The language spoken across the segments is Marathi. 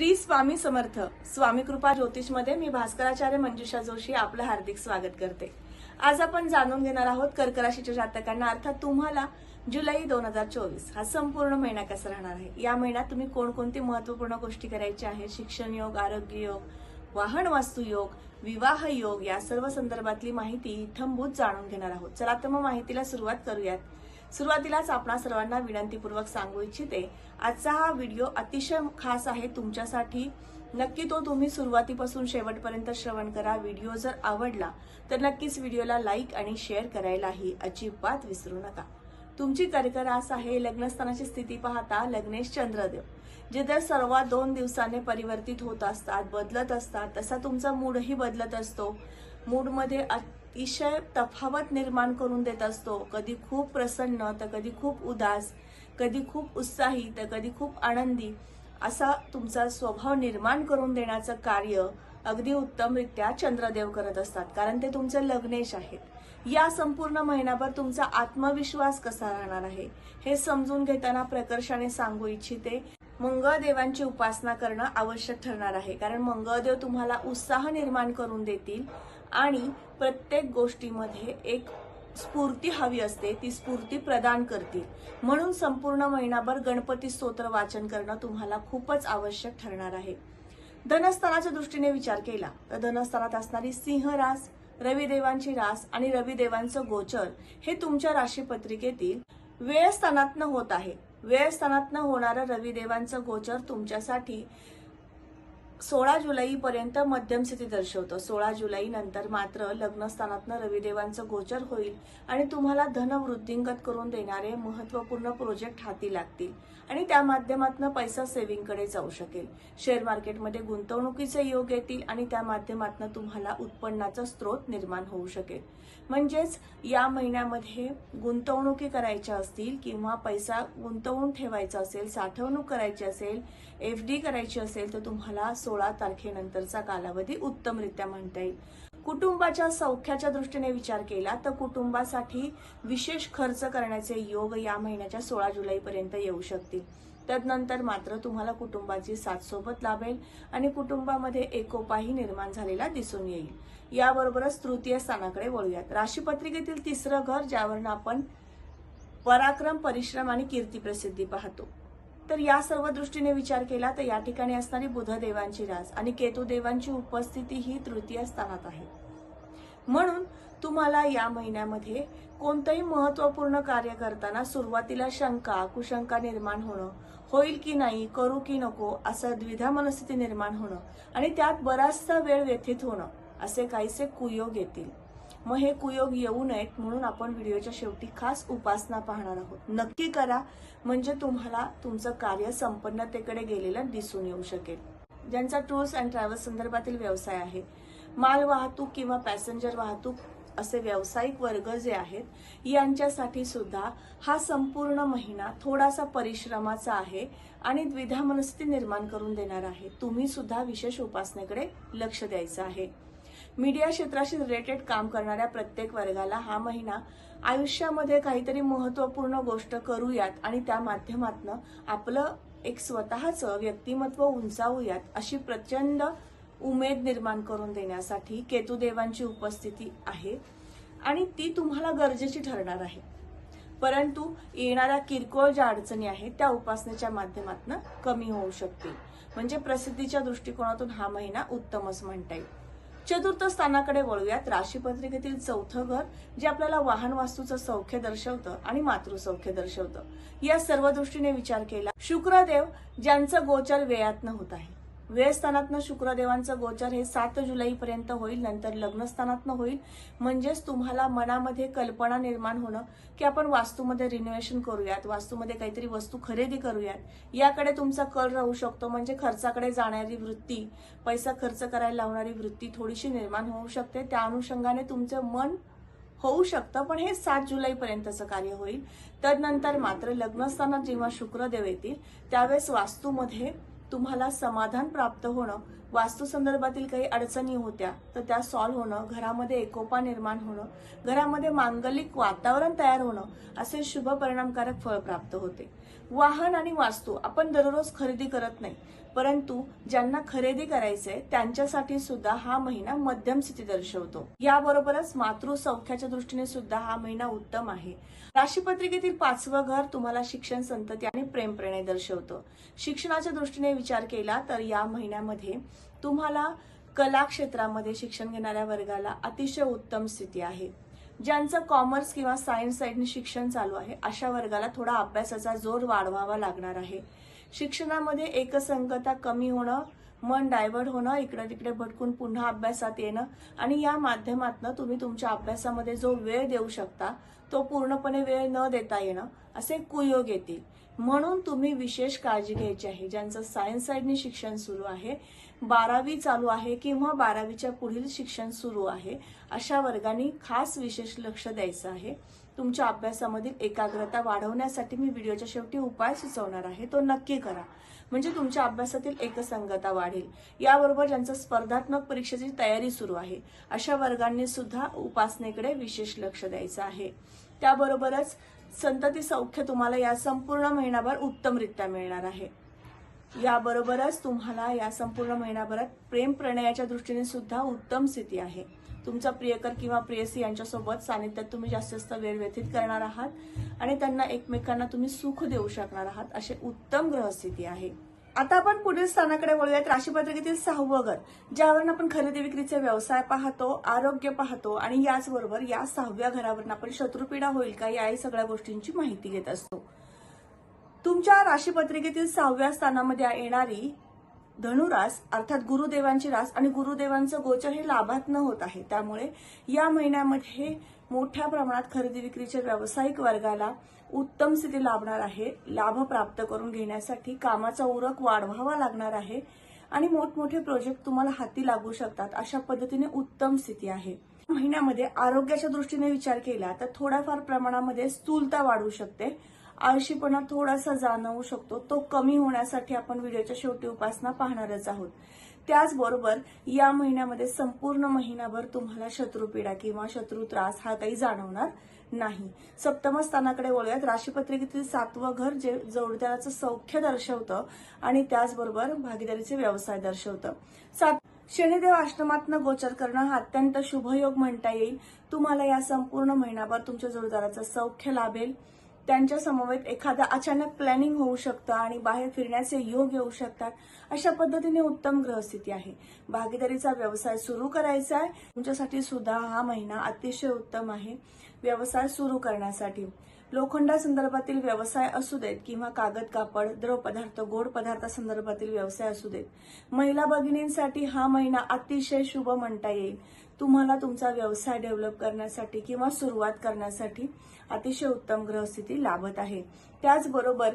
श्री स्वामी समर्थ स्वामी कृपा ज्योतिषमध्ये मी भास्कराचार्य मंजुषा जोशी आपलं हार्दिक स्वागत करते. आज आपण जाणून घेणार आहोत कर्क राशीच्या जातकांना. अर्थात तुम्हाला जुलै दोन हजार चोवीस हा संपूर्ण महिना कसा राहणार आहे? या महिन्यात तुम्ही कोणकोणती महत्त्वपूर्ण गोष्टी करायच्या आहेत? शिक्षण योग आरोग्य योग वाहन वास्तू योग विवाह योग या सर्व संदर्भातली माहिती इथंभूत जाणून घेणार आहोत. चला तर मग माहितीला सुरुवात करूयात. सुरुवातीलाच आपणा सर्वांना विनंतीपूर्वक सांगू इच्छिते आजचा हा व्हिडिओ अतिशय खास आहे तुमच्यासाठी. नक्की तो तुम्ही सुरुवातीपासून शेवटपर्यंत श्रवण करा व्हिडिओ जर आवडला तर नक्कीच व्हिडिओला लाईक आणि शेअर करायलाही अजिबात विसरू नका. तुमची कर्करास आहे लग्नस्थानाची स्थिती पाहता लग्नेश चंद्रदेव जे दर सर्वात दोन दिवसाने परिवर्तित होत असतात बदलत असतात. तसा तुमचा मूडही बदलत असतो. मूडमध्ये अतिशय तफावत निर्माण करून देत असतो. कधी खूप प्रसन्न तर कधी खूप उदास कधी खूप उत्साही तर कधी खूप आनंदी. असा तुमचा स्वभाव निर्माण करून देण्याचं कार्य अगदी उत्तमरित्या चंद्रदेव करत असतात. कारण ते तुमचे लग्नेश आहेत. या संपूर्ण महिनाभर तुमचा आत्मविश्वास कसा राहणार आहे हे समजून घेताना प्रकर्षाने सांगू इच्छिते मंगळदेवांची उपासना करणं आवश्यक ठरणार आहे. कारण मंगळदेव तुम्हाला उत्साह निर्माण करून देतील आणि प्रत्येक गोष्टीमध्ये एक स्फूर्ती हवी असते ती स्फूर्ती प्रदान करतील. म्हणून संपूर्ण महिनाभर गणपती स्तोत्र वाचन करणं तुम्हाला खूपच आवश्यक ठरणार आहे. धनस्थानाच्या दृष्टीने विचार केला तर धनस्थानात असणारी सिंह रास रविदेवांची रास आणि रविदेवांचं गोचर हे तुमच्या राशीपत्रिकेतील वेळस्थानातनं होत आहे. वेळस्थानातनं होणारं रविदेवांचं गोचर तुमच्यासाठी सोळा जुलैपर्यंत मध्यम स्थिती दर्शवतो. सोळा जुलै नंतर मात्र लग्नस्थानातनं रविदेवांचं गोचर होईल आणि तुम्हाला धन वृद्धिंगत करून देणारे महत्त्वपूर्ण प्रोजेक्ट हाती लागतील आणि त्या माध्यमातून पैसा सेव्हिंगकडे जाऊ शकेल. शेअर मार्केटमध्ये गुंतवणुकीचे योग येतील आणि त्या माध्यमातून तुम्हाला उत्पन्नाचा स्रोत निर्माण होऊ शकेल. म्हणजेच या महिन्यामध्ये गुंतवणुकी करायच्या असतील किंवा पैसा गुंतवून ठेवायचा असेल साठवणूक करायची असेल एफ डी करायची असेल तर तुम्हाला सोळा तारखेनंतरचा कालावधी उत्तमरित्या म्हणता येईल. कुटुंबाच्या सौख्याच्या दृष्टीने विचार केला तर कुटुंबासाठी विशेष खर्च करण्याचे योग या महिन्याच्या सोळा जुलैपर्यंत येऊ शकतील. तदनंतर मात्र तुम्हाला कुटुंबाची साथ सोबत लाभेल आणि कुटुंबामध्ये एकोपाही निर्माण झालेला दिसून येईल. याबरोबरच तृतीय स्थानाकडे वळूयात. राशीपत्रिकेतील तिसरं घर ज्यावरून आपण पराक्रम परिश्रम आणि कीर्ती प्रसिद्धी पाहतो. तर या सर्व दृष्टीने विचार केला तर या ठिकाणी असणारी बुधदेवांची रास आणि केतुदेवांची उपस्थिती ही तृतीय स्थानात आहे. म्हणून तुम्हाला या महिन्यामध्ये कोणतंही महत्त्वपूर्ण कार्य करताना सुरुवातीला शंका कुशंका निर्माण होणं होईल की नाही करू की नको असं द्विधा मनस्थिती निर्माण होणं आणि त्यात बराचसा वेळ व्यथित होणं असे काहीसे कुयोग येतील. मग हे कुयोग येऊ नयेत म्हणून आपण व्हिडिओच्या शेवटी खास उपासना पाहणार आहोत. नक्की करा म्हणजे तुम्हाला तुमचं कार्य संपन्नतेकडे गेलेलं दिसून येऊ शकेल. ज्यांचा टूर्स अँड ट्रॅव्हल्स संदर्भातील व्यवसाय आहे माल वाहतूक किंवा पॅसेंजर वाहतूक असे व्यावसायिक वर्ग जे आहेत यांच्यासाठी सुद्धा हा संपूर्ण महिना थोडासा परिश्रमाचा आहे आणि द्विधा मनस्थिती निर्माण करून देणार आहे. तुम्ही सुद्धा विशेष उपासनेकडे लक्ष द्यायचं आहे. मीडिया क्षेत्राशी रिलेटेड काम करणाऱ्या प्रत्येक वर्गाला हा महिना आयुष्यामध्ये काहीतरी महत्त्वपूर्ण गोष्ट करूयात आणि त्या माध्यमातनं आपलं एक स्वतःचं व्यक्तिमत्व उंचावूयात अशी प्रचंड उमेद निर्माण करून देण्यासाठी केतुदेवांची उपस्थिती आहे. आणि ती तुम्हाला गरजेची ठरणार आहे. परंतु येणाऱ्या किरकोळ ज्या अडचणी आहेत त्या उपासनेच्या माध्यमातून कमी होऊ शकतील. म्हणजे प्रसिद्धीच्या दृष्टिकोनातून हा महिना उत्तमच म्हणता येईल. चतुर्थ स्थानाकडे वळूयात. राशीपत्रिकेतील चौथं घर जे आपल्याला वाहन वास्तूचं सौख्य दर्शवतं आणि मातृसौख्य दर्शवतं. या सर्व दृष्टीने विचार केला. शुक्रदेव ज्यांचं गोचर वेळातनं होत आहे. व्ययस्थानातनं शुक्रदेवांचं गोचर हे सात जुलैपर्यंत होईल नंतर लग्नस्थानातनं होईल. म्हणजेच तुम्हाला मनामध्ये कल्पना निर्माण होणं की आपण वास्तूमध्ये रिनोव्हेशन करूयात वास्तूमध्ये काहीतरी वस्तू खरेदी करूयात. याकडे तुमचा कल राहू शकतो म्हणजे खर्चाकडे जाणारी वृत्ती पैसा खर्च करायला लावणारी वृत्ती थोडीशी निर्माण होऊ शकते. त्या अनुषंगाने तुमचं मन होऊ शकतं पण हे सात जुलैपर्यंतचं कार्य होईल. तदनंतर मात्र लग्नस्थानात जेव्हा शुक्रदेव येतील त्यावेळेस वास्तूमध्ये तुम्हाला समाधान प्राप्त होणं वास्तूसंदर्भातील काही अडचणी होत्या तर त्या सॉल्व्ह होणं घरामध्ये एकोपा निर्माण होणं घरामध्ये मांगलिक वातावरण तयार होणं असे शुभ परिणामकारक फळ प्राप्त होते. वाहन आणि वास्तू आपण दररोज खरेदी करत नाही परंतु ज्यांना खरेदी करायचंय त्यांच्यासाठी सुद्धा हा महिना मध्यम स्थिती दर्शवतो. याबरोबरच मातृ सौख्याच्या दृष्टीने सुद्धा हा महिना उत्तम आहे. राशीपत्रिकेतील पाचवं घर तुम्हाला शिक्षण संतती आणि प्रेमप्रेणे दर्शवतं. शिक्षणाच्या दृष्टीने विचार केला तर या महिन्यामध्ये तुम्हाला कला क्षेत्रामध्ये शिक्षण घेणाऱ्या वर्गाला अतिशय उत्तम स्थिती आहे. ज्यांचं कॉमर्स किंवा सायन्स साईडने शिक्षण चालू आहे अशा वर्गाला थोडा अभ्यासाचा जोर वाढवावा लागणार आहे. शिक्षणामध्ये एकसंगता कमी होणं मन डायव्हर्ट होणं इकडे तिकडे भटकून पुन्हा अभ्यासात येणं आणि या माध्यमातून तुम्ही तुमच्या अभ्यासामध्ये जो वेळ देऊ शकता तो पूर्णपणे वेळ न देता येणं असे कुयोग येतील. म्हणून तुम्ही विशेष काळजी घ्यायची आहे. ज्यांचं सायन्स साईडने शिक्षण सुरू आहे बारावी चालू आहे किंवा बारावीच्या पुढील शिक्षण सुरू आहे अशा वर्गांनी खास विशेष लक्ष द्यायचं आहे. तुमच्या अभ्यासामधील एकाग्रता वाढवण्यासाठी मी व्हिडिओच्या शेवटी उपाय सुचवणार आहे तो नक्की करा. म्हणजे तुमच्या अभ्यासातील एकसंगता वाढेल. याबरोबर ज्यांचं स्पर्धात्मक परीक्षेची तयारी सुरू आहे अशा वर्गांनी सुद्धा उपासनेकडे विशेष लक्ष द्यायचं आहे. त्याबरोबरच संतती सौख्य तुम्हाला या संपूर्ण महिनाभर उत्तमरित्या मिळणार आहे. याबरोबरच तुम्हाला या संपूर्ण महिनाभरात प्रेम प्रणयाच्या दृष्टीने सुद्धा उत्तम स्थिती आहे. तुमचा प्रियकर किंवा प्रेयसी यांच्यासोबत सानिध्यात तुम्ही जास्तीत जास्त वेळ व्यतीत करणार आहात आणि त्यांना एकमेकांना तुम्ही सुख देऊ शकणार आहात असे उत्तम ग्रहस्थिती आहे. आता आपण पुढील स्थानाकडे वळूयात राशीपत्रिकेतील सहावं घर ज्यावरून आपण खरेदी विक्रीचे व्यवसाय पाहतो आरोग्य पाहतो आणि याचबरोबर या सहाव्या घरावरून आपण शत्रुपीडा होईल का याही सगळ्या गोष्टींची माहिती घेत असतो. तुमच्या राशीपत्रिकेतील सहाव्या स्थानामध्ये येणारी धनुरास अर्थात गुरुदेवांची रास आणि गुरुदेवांचं गोचर हे लाभात होत आहे. त्यामुळे या महिन्यामध्ये मोठ्या प्रमाणात खरेदी विक्रीच्या व्यावसायिक वर्गाला उत्तम स्थिती लाभणार आहे. लाभ प्राप्त करून घेण्यासाठी कामाचा उरक वाढवावा लागणार आहे आणि मोठमोठे प्रोजेक्ट तुम्हाला हाती लागू शकतात अशा पद्धतीने उत्तम स्थिती आहे. महिन्यामध्ये आरोग्याच्या दृष्टीने विचार केला तर थोड्याफार प्रमाणामध्ये स्थूलता वाढू शकते. आळशीपणा थोडासा जाणवू शकतो. तो कमी होण्यासाठी आपण व्हिडिओच्या शेवटी उपासना पाहणारच आहोत. त्याचबरोबर या महिन्यामध्ये संपूर्ण महिनाभर तुम्हाला शत्रुपीडा किंवा शत्रू त्रास हा काही जाणवणार नाही. सप्तम स्थानाकडे वळूयात. राशीपत्रिकेतील सातवं घर जे जोडदाराचं सौख्य दर्शवतं आणि त्याचबरोबर भागीदारीचे व्यवसाय दर्शवतं. सात शनिदेव आश्रमातनं गोचर करणं हा अत्यंत शुभयोग म्हणता येईल. तुम्हाला या संपूर्ण महिनाभर तुमच्या जोडदाराचं सौख्य लाभेल. त्यांच्या समवेत एखादा अचानक प्लॅनिंग होऊ शकतं आणि बाहेर फिरण्याचे योग येऊ शकतात अशा पद्धतीने उत्तम ग्रहस्थिती आहे. भागीदारीचा व्यवसाय सुरू करायचा आहे. तुमच्यासाठी सुद्धा हा महिना अतिशय उत्तम आहे. व्यवसाय सुरू करण्यासाठी. लोखंडा संदर्भातील व्यवसाय असू देत किंवा कागद कापड द्रव पदार्थ गोड पदार्थासंदर्भातील व्यवसाय असू देत. महिला भगिनींसाठी हा महिना अतिशय शुभ म्हणता येईल. तुम्हाला तुमचा व्यवसाय डेव्हलप करण्यासाठी किंवा सुरुवात करण्यासाठी अतिशय उत्तम ग्रहस्थिती लाभत आहे. त्याचबरोबर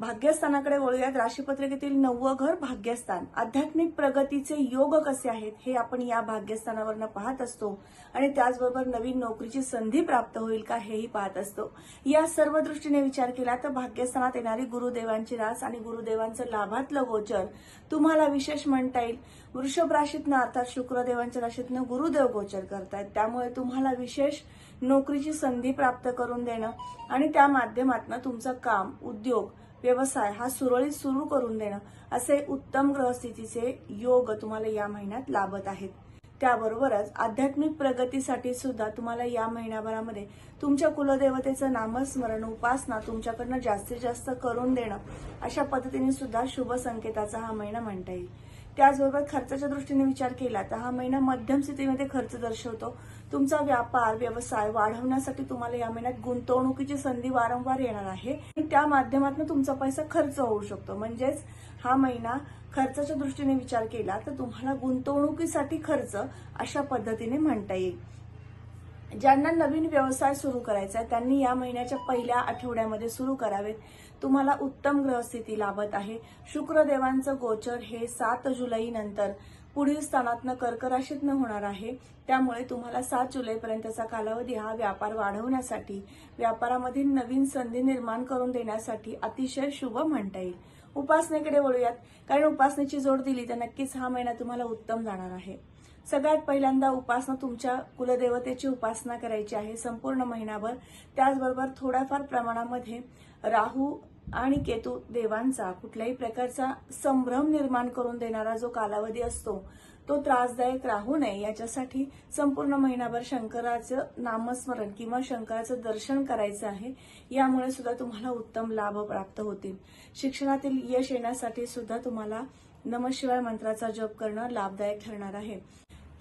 भाग्यस्थानाकडे वळूयात. राशीपत्रिकेतील नववं घर भाग्यस्थान. आध्यात्मिक प्रगतीचे योग कसे आहेत हे आपण या भाग्यस्थानावरनं पाहत असतो. आणि त्याचबरोबर नवीन नोकरीची संधी प्राप्त होईल का हेही पाहत असतो. या सर्व दृष्टीने विचार केला तर भाग्यस्थानात येणारी गुरुदेवांची रास आणि गुरुदेवांचं लाभातलं गोचर तुम्हाला विशेष म्हणता येईल. वृषभ राशीतनं अर्थात शुक्रदेवांच्या राशीतनं गुरुदेव गोचर करतायत. त्यामुळे तुम्हाला विशेष नोकरीची संधी प्राप्त करून देणं आणि त्या माध्यमातून तुमचं काम उद्योग व्यवसाय हा सुरळीत सुरू करून देणं असे उत्तम ग्रहस्थितीचे योग तुम्हाला या महिन्यात लाभत आहेत. त्याबरोबरच आध्यात्मिक प्रगतीसाठी सुद्धा तुम्हाला या महिन्याभरामध्ये तुमच्या कुलदेवतेचं नामस्मरण उपासना तुमच्याकडनं जास्तीत जास्त करून देणं अशा पद्धतीने सुद्धा शुभ संकेताचा हा महिना म्हणता येईल. त्याचबरोबर खर्चाच्या दृष्टीने विचार केला तर हा महिना मध्यम स्थितीमध्ये खर्च दर्शवतो. तुमचा व्यापार व्यवसाय वाढवण्यासाठी तुम्हाला या महिन्यात गुंतवणुकीची संधी वारंवार येणार आहे. आणि त्या माध्यमातून तुमचा पैसा खर्च होऊ शकतो. म्हणजेच हा महिना खर्चाच्या दृष्टीने विचार केला तर तुम्हाला गुंतवणुकीसाठी खर्च अशा पद्धतीने म्हणता येईल. ज्यांना नवीन व्यवसाय सुरू करायचा आहे त्यांनी या महिन्याच्या पहिल्या आठवड्यामध्ये सुरू करावेत. तुम्हाला उत्तम ग्रहस्थिती लाभत आहे. शुक्रदेवांचं गोचर हे सात जुलै नंतर पुढील स्थानातनं कर्कराशीतनं होणार आहे. त्यामुळे तुम्हाला सात जुलैपर्यंतचा कालावधी हा व्यापार वाढवण्यासाठी व्यापारामधील नवीन संधी निर्माण करून देण्यासाठी अतिशय शुभ म्हणता येईल. उपासनेकडे वळूयात. कारण उपासनेची जोड दिली तर नक्कीच हा महिना तुम्हाला उत्तम जाणार आहे. सगळ्यात पहिल्यांदा उपासना तुमच्या कुलदेवतेची उपासना करायची आहे संपूर्ण महिनाभर. त्याचबरोबर थोड्याफार प्रमाणामध्ये राहू आणि केतू देवांचा कुठल्याही प्रकारचा संभ्रम निर्माण करून देणारा जो कालावधी असतो तो त्रासदायक राहू नये याच्यासाठी संपूर्ण महिनाभर शंकराचं नामस्मरण किंवा शंकराचं दर्शन करायचं आहे यामुळे सुद्धा तुम्हाला उत्तम लाभ प्राप्त होतील. शिक्षणातील यश येण्यासाठी सुद्धा तुम्हाला नमशिवाय मंत्राचा जप करणं लाभदायक ठरणार आहे.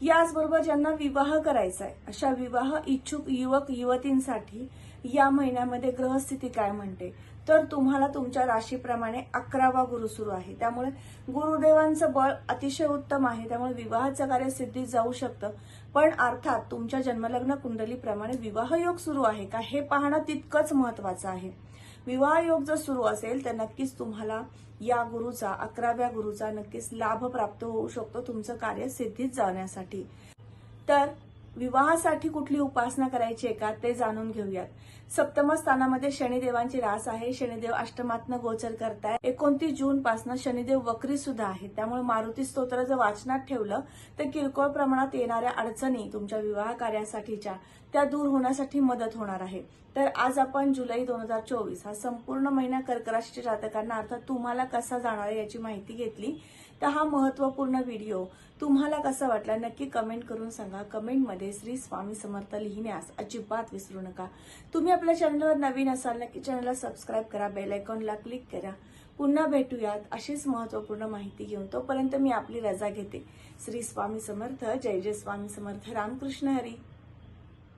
याचबरोबर ज्यांना विवाह करायचा आहे अशा विवाह इच्छुक युवक युवतींसाठी या महिन्यामध्ये ग्रहस्थिती काय म्हणते? तर तुम्हाला तुमच्या राशीप्रमाणे अकरावा गुरु सुरू आहे. त्यामुळे गुरुदेवांचं बळ अतिशय उत्तम आहे. त्यामुळे विवाहाचं कार्य सिद्धीत जाऊ शकतं. पण अर्थात तुमच्या जन्मलग्न कुंडलीप्रमाणे विवाह योग सुरू आहे का हे पाहणं तितकंच महत्वाचं आहे. विवाह योग जर सुरू असेल तर नक्कीच तुम्हाला या गुरुचा अकराव्या गुरुचा नक्कीच लाभ प्राप्त होऊ शकतो तुमचं कार्य सिद्धीत जाण्यासाठी. तर विवाहासाठी कुठली उपासना करायची आहे का ते जाणून घेऊयात. सप्तम स्थानामध्ये शनिदेवांची रास आहे. शनिदेव अष्टमात्न गोचर करताय. एकोणतीस जून पासून शनिदेव वक्री सुद्धा आहे. त्यामुळे मारुती स्तोत्र जर वाचनात ठेवलं तर किरकोळ प्रमाणात येणाऱ्या अडचणी तुमच्या विवाह कार्यासाठीच्या त्या दूर होण्यासाठी मदत होणार आहे. तर आज आपण जुलै दोन हजार चोवीस हा संपूर्ण महिना कर्कराशीच्या जातकांना अर्थात तुम्हाला कसा जाणार आहे याची माहिती घेतली. तर हा महत्त्वपूर्ण व्हिडिओ तुम्हाला कसा वाटला नक्की कमेंट करून सांगा. कमेंटमध्ये श्री स्वामी समर्थ लिहिण्यास अजिबात विसरू नका. तुम्ही आपल्या चॅनलवर नवीन असाल नक्की चॅनलला सबस्क्राईब करा बेल आयकॉनला क्लिक करा. पुन्हा भेटूयात अशीच महत्त्वपूर्ण माहिती घेऊन. तोपर्यंत मी आपली रजा घेते. श्री स्वामी समर्थ जय जय स्वामी समर्थ. रामकृष्ण हरी.